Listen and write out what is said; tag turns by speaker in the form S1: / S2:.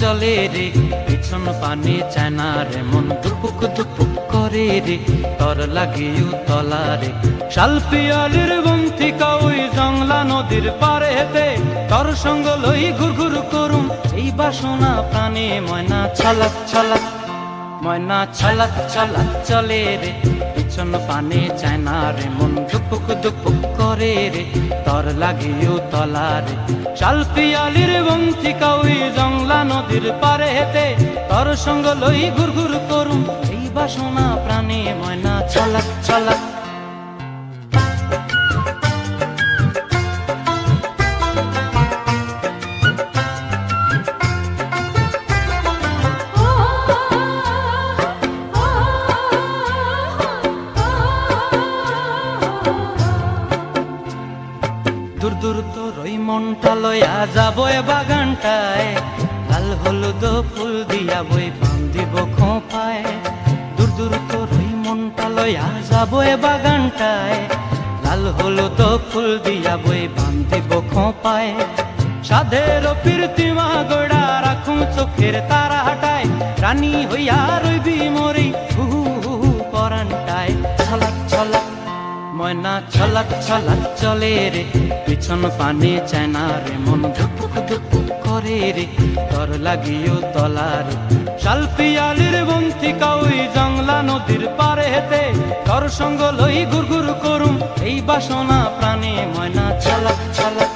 S1: চলে রে, পিছন পানে চায় না রে, মন দুপুক দুপুক করে রে, তর লাগিও তলা রে। শাল পিয়ালির বন্থিকা ওই জংলা নদীর পারে হেতে তর সঙ্গ লই ঘুর ঘুর করুম, এই বাসনা প্রাণে ময়না। ছলাক ছলাক ময়না ছলাক ছলাক চলে রে, পিছন পানে চায় না রে, মন দুপুক দুপুক করে রে, তর লাগিও তলা রে। চাল পিয়ালির বন্থিকা ওই জংলা নদীর পারে হেতে তর সঙ্গ লই ঘুর ঘুর করুম, এই বাসনা প্রাণে ময়না ছলাক ছলাক দূর দূর তোর ওই মনটা লয়া যাব এ বাগানটায়। লাল হলুদ ফুল দিয়া বই পান দিব খোঁপায়। দূর দূর তোর ওই মনটা লয়া যাব এ বাগানটায়। লাল হলুদ ফুল দিয়া বই পান দিব খোঁপায়। সাধের প্রীতিমা গোড়া রাখুম চোখের তারা হাটায়। রানী হইয়া রইবি মরি ময়না ছলাক ছলাক চলে রে, পিছন পানে চায় না রে, মন ধুপুক ধুপুক করে রে, তর লাগিও তলার শালপিয়ালির বন্তি ওই জংলা নদীর পারে হেতে তর সঙ্গ লই ঘুর ঘুর করুম এই বাসনা প্রাণে। ময়না ছলাক ছলাক